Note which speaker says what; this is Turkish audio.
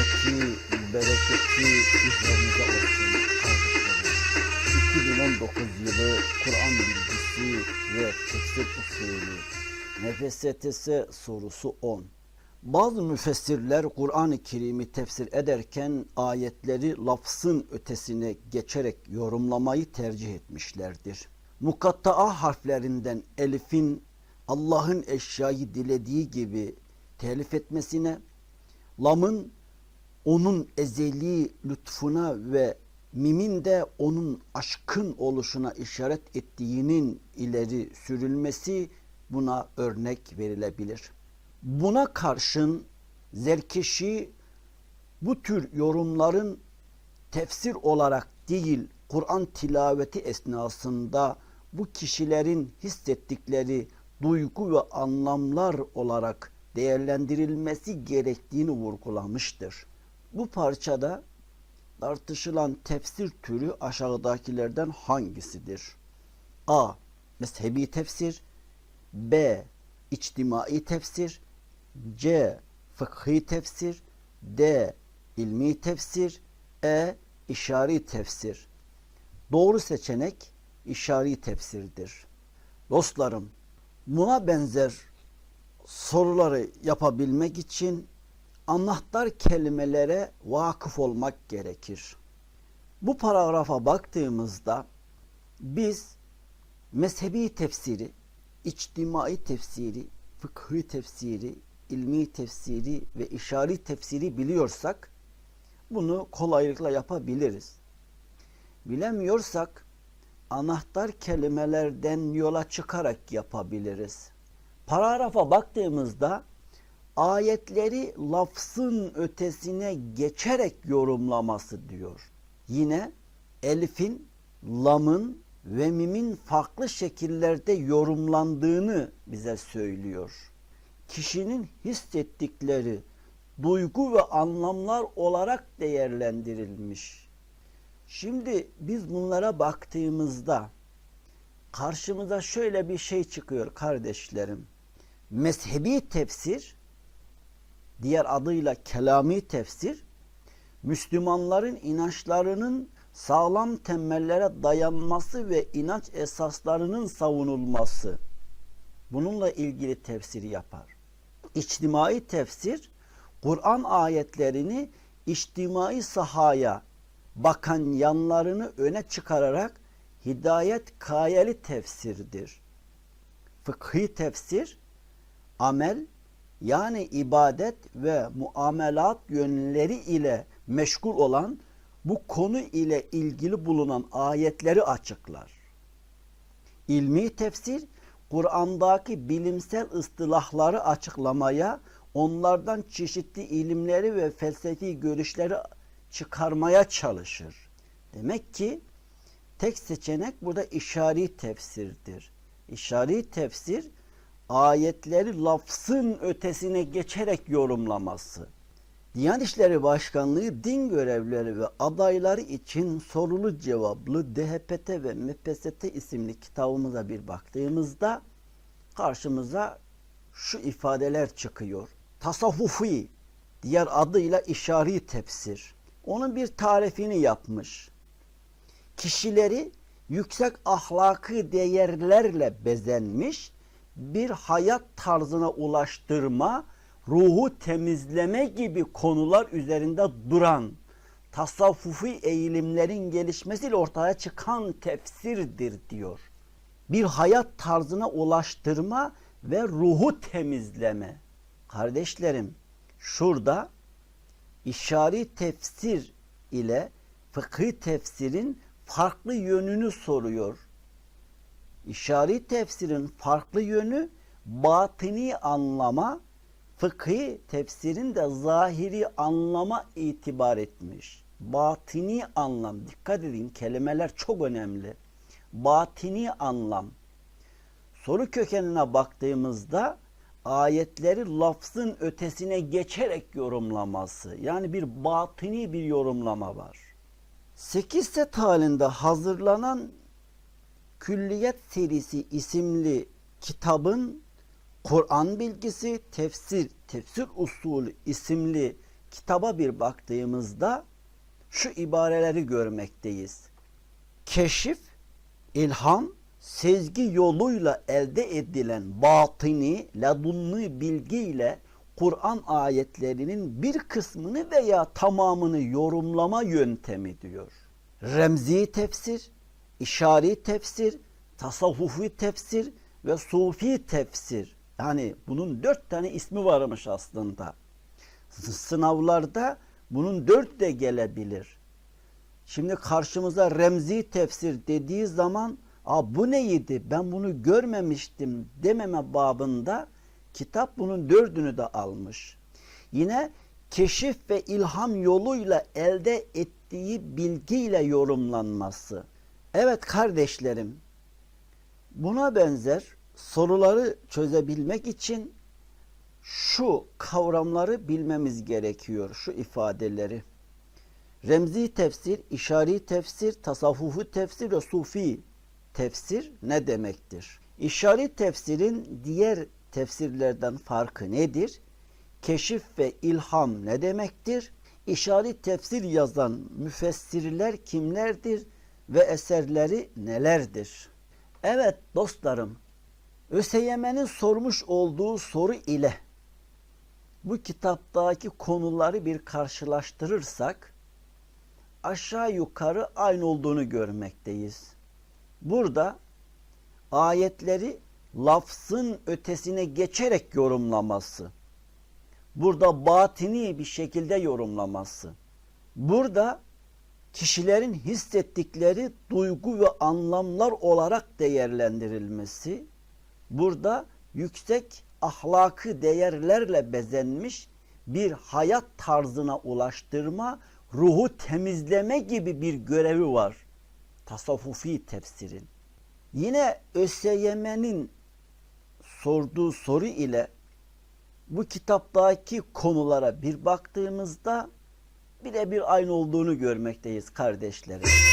Speaker 1: rahmeti, bereketi üzerinize olsun kardeşlerim. 2019 yılı Kur'an bilgisi ve tefsir usulü NFSTS sorusu 10. Bazı müfessirler Kur'an-ı Kerim'i tefsir ederken ayetleri lafzın ötesine geçerek yorumlamayı tercih etmişlerdir. Mukatta'a harflerinden elifin Allah'ın eşyayı dilediği gibi telif etmesine, lamın onun ezeli lütfuna ve mimin de onun aşkın oluşuna işaret ettiğinin ileri sürülmesi buna örnek verilebilir. Buna karşın Zerkeşi bu tür yorumların tefsir olarak değil Kur'an tilaveti esnasında bu kişilerin hissettikleri duygu ve anlamlar olarak değerlendirilmesi gerektiğini vurgulamıştır. Bu parçada tartışılan tefsir türü aşağıdakilerden hangisidir? A. Mezhebi tefsir B. İçtimai tefsir C. Fıkhi tefsir D. ilmi tefsir E. İşari tefsir Doğru seçenek işari tefsirdir. Dostlarım, buna benzer soruları yapabilmek için anahtar kelimelere vakıf olmak gerekir. Bu paragrafa baktığımızda biz mezhebi tefsiri, içtimai tefsiri, fıkhi tefsiri, ilmi tefsiri ve işari tefsiri biliyorsak bunu kolaylıkla yapabiliriz. Bilemiyorsak anahtar kelimelerden yola çıkarak yapabiliriz. Paragrafa baktığımızda ayetleri lafzın ötesine geçerek yorumlaması diyor. Yine elifin, lamın ve mimin farklı şekillerde yorumlandığını bize söylüyor. Kişinin hissettikleri duygu ve anlamlar olarak değerlendirilmiş. Şimdi biz bunlara baktığımızda karşımıza şöyle bir şey çıkıyor kardeşlerim. Mezhebi tefsir, diğer adıyla kelami tefsir, Müslümanların inançlarının sağlam temellere dayanması ve inanç esaslarının savunulması. Bununla ilgili tefsiri yapar. İçtimai tefsir, Kur'an ayetlerini içtimai sahaya bakan yanlarını öne çıkararak hidayet kayeli tefsirdir. Fıkhi tefsir, amel yani ibadet ve muamelat yönleri ile meşgul olan bu konu ile ilgili bulunan ayetleri açıklar. İlmi tefsir, Kur'an'daki bilimsel ıstılahları açıklamaya, onlardan çeşitli ilimleri ve felsefi görüşleri çıkarmaya çalışır. Demek ki tek seçenek burada işari tefsirdir. İşari tefsir ayetleri lafzın ötesine geçerek yorumlaması. Diyanet İşleri Başkanlığı din görevlileri ve adayları için sorulu cevaplı DHPT ve MPST isimli kitabımıza bir baktığımızda karşımıza şu ifadeler çıkıyor. Tasavvufi, diğer adıyla işari tefsir. Onun bir tarifini yapmış. Kişileri yüksek ahlakı değerlerle bezenmiş, bir hayat tarzına ulaştırma, ruhu temizleme gibi konular üzerinde duran tasavvufi eğilimlerin gelişmesiyle ortaya çıkan tefsirdir diyor. Bir hayat tarzına ulaştırma ve ruhu temizleme. Kardeşlerim, şurada işari tefsir ile fıkhi tefsirin farklı yönünü soruyor. İşari tefsirin farklı yönü batini anlama, fıkhi tefsirin de zahiri anlama itibar etmiş. Batini anlam, dikkat edin kelimeler çok önemli. Batini anlam. Soru kökenine baktığımızda ayetleri lafzın ötesine geçerek yorumlaması. Yani bir batini bir yorumlama var. 8 set halinde hazırlanan Külliyet serisi isimli kitabın Kur'an bilgisi, tefsir, tefsir usulü isimli kitaba bir baktığımızda şu ibareleri görmekteyiz. Keşif, ilham, sezgi yoluyla elde edilen batini, ladunni bilgiyle Kur'an ayetlerinin bir kısmını veya tamamını yorumlama yöntemi diyor. Remzi tefsir, işari tefsir, tasavvufi tefsir ve sufi tefsir. Yani bunun dört tane ismi varmış aslında. Sınavlarda bunun dört de gelebilir. Şimdi karşımıza remzi tefsir dediği zaman Aa, bu neydi ben bunu görmemiştim dememe babında kitap bunun dördünü de almış. Yine keşif ve ilham yoluyla elde ettiği bilgiyle yorumlanması. Evet kardeşlerim buna benzer soruları çözebilmek için şu kavramları bilmemiz gerekiyor, şu ifadeleri. Remzi tefsir, işari tefsir, tasavvufi tefsir ve sufi tefsir ne demektir? İşari tefsirin diğer tefsirlerden farkı nedir? Keşif ve ilham ne demektir? İşari tefsir yazan müfessirler kimlerdir ve eserleri nelerdir? Evet dostlarım, ÖSYM'nin sormuş olduğu soru ile bu kitaptaki konuları bir karşılaştırırsak aşağı yukarı aynı olduğunu görmekteyiz. Burada ayetleri lafzın ötesine geçerek yorumlaması. Burada batini bir şekilde yorumlaması. Burada kişilerin hissettikleri duygu ve anlamlar olarak değerlendirilmesi. Burada yüksek ahlakı değerlerle bezenmiş bir hayat tarzına ulaştırma, ruhu temizleme gibi bir görevi var tasavvufi tefsirin. Yine ÖSYM'nin sorduğu soru ile bu kitaptaki konulara bir baktığımızda birebir aynı olduğunu görmekteyiz kardeşlerim.